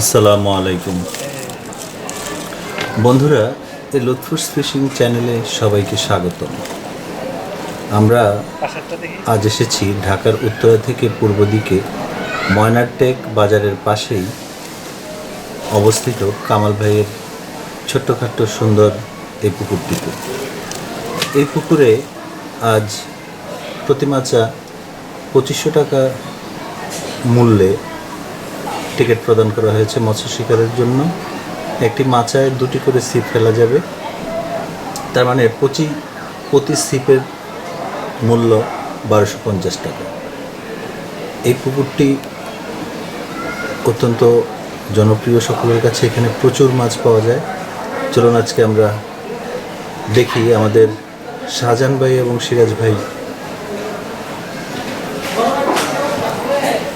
আসসালামু আলাইকুম। বন্ধুরা, এই লুৎফুস ফিশিং চ্যানেলে সবাইকে স্বাগতম। আমরা আজ এসেছি ঢাকার উত্তরা থেকে পূর্ব দিকে ময়নারটেক বাজারের পাশেই অবস্থিত কামাল ভাইয়ের ছোট্টখাট্ট সুন্দর এই পুকুরটিতে। এই পুকুরে আজ প্রতি মাচা পঁচিশশো টাকা মূল্যে টিকিট প্রদান করা হয়েছে মৎস্য শিকারের জন্য। একটি মাচায় দুটি করে সিপ ফেলা যাবে। তার মানে প্রতি প্রতি সিপের মূল্য বারোশো পঞ্চাশ টাকা। এই পুকুরটি অত্যন্ত জনপ্রিয়। সকলের কাছে এখানে প্রচুর মাছ পাওয়া যায়। চলুন আজকে আমরা দেখি আমাদের শাহজাহান ভাই এবং সিরাজ ভাই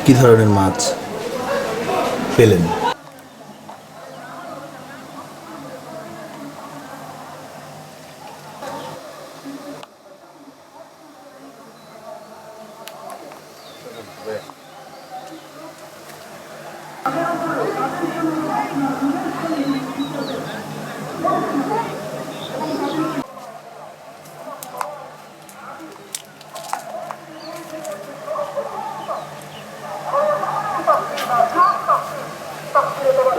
কি ধরনের মাছ। পেলেন চাবাস ওই শট ওর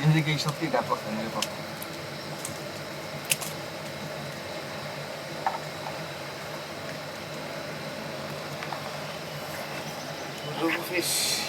নিজেকে এই সত্যি ব্যাপক ব্যাপক fish. ভালো লাগতো না আমি ছু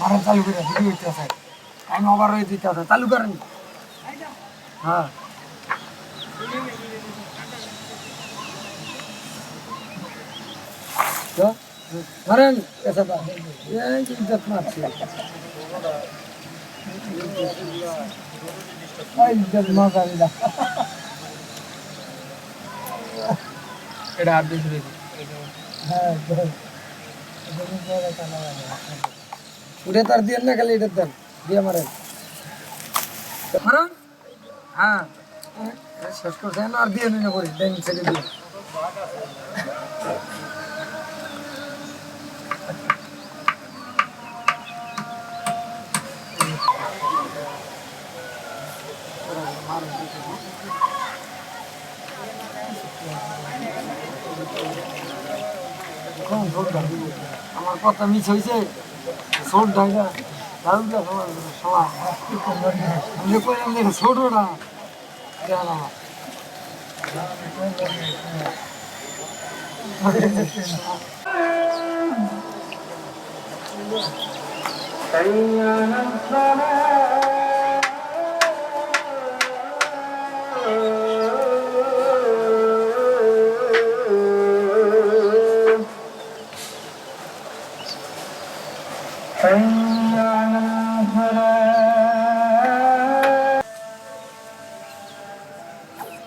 মারাম চালু করে দিদি হইতেছে আমি অবার হয়ে দিতে আছে চালু করেন হ্যাঁ ধরেন মারছে এটা হ্যাঁ উঠে তার দিয়ে না, খালি এটা দেন, দিয়ে মারেন। হ্যাঁ। শেষ করছেন আর দিয়ে নিয়ে করি, দেন, ছেড়ে দিয়ে। আমার কথা মিস হয়েছে ছোট ডাঙ্গা দারুণটা সবার আমি কইলাম দেখো ছোটটা দেখাল আমার